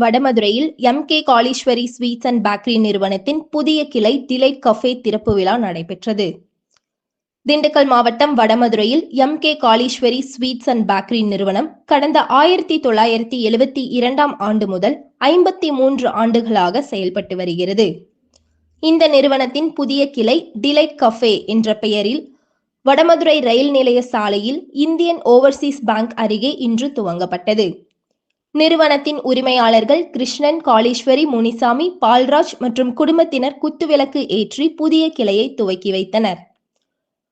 வடமதுரையில் M K Kaleeswari sweets and bakery நிறுவனத்தின் புதிய கிளை டிலைட் கஃபே திறப்பு விழா நடைபெற்றது. திண்டுக்கல் மாவட்டம் வடமதுரையில் M K Kaleeswari sweets and bakery நிறுவனம் கடந்த ஆயிரத்தி தொள்ளாயிரத்தி எழுபத்தி இரண்டாம் ஆண்டு முதல் ஐம்பத்தி மூன்று ஆண்டுகளாக செயல்பட்டு வருகிறது. இந்த நிறுவனத்தின் புதிய கிளை டிலைட் கஃபே என்ற பெயரில் வடமதுரை ரயில் நிலைய சாலையில் இந்தியன் ஓவர்சீஸ் பேங்க் அருகே இன்று துவங்கப்பட்டது. நிறுவனத்தின் உரிமையாளர்கள் கிருஷ்ணன் காளீஸ்வரி முனிசாமி பால்ராஜ் மற்றும் குடும்பத்தினர் குத்துவிளக்கு ஏற்றி புதிய கிளையை துவக்கி வைத்தனர்.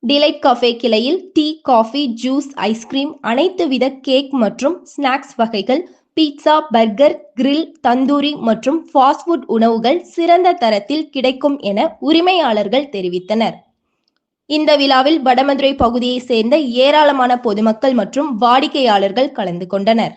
டிலைட் கஃபே கிளையில் tea coffee juice ice cream அனைத்து வித கேக் மற்றும் ஸ்நாக்ஸ் வகைகள் பீட்சா பர்கர் கிரில் தந்தூரி மற்றும் ஃபாஸ்ட் ஃபுட் உணவுகள் சிறந்த தரத்தில் கிடைக்கும் என உரிமையாளர்கள் தெரிவித்தனர். இந்த விழாவில் வடமதுரை பகுதியைச் சேர்ந்த ஏராளமான பொதுமக்கள் மற்றும் வாடிக்கையாளர்கள் கலந்து கொண்டனர்.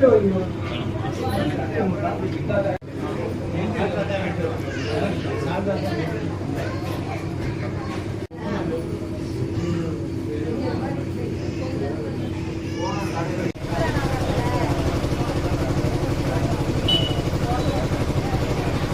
どういうこと?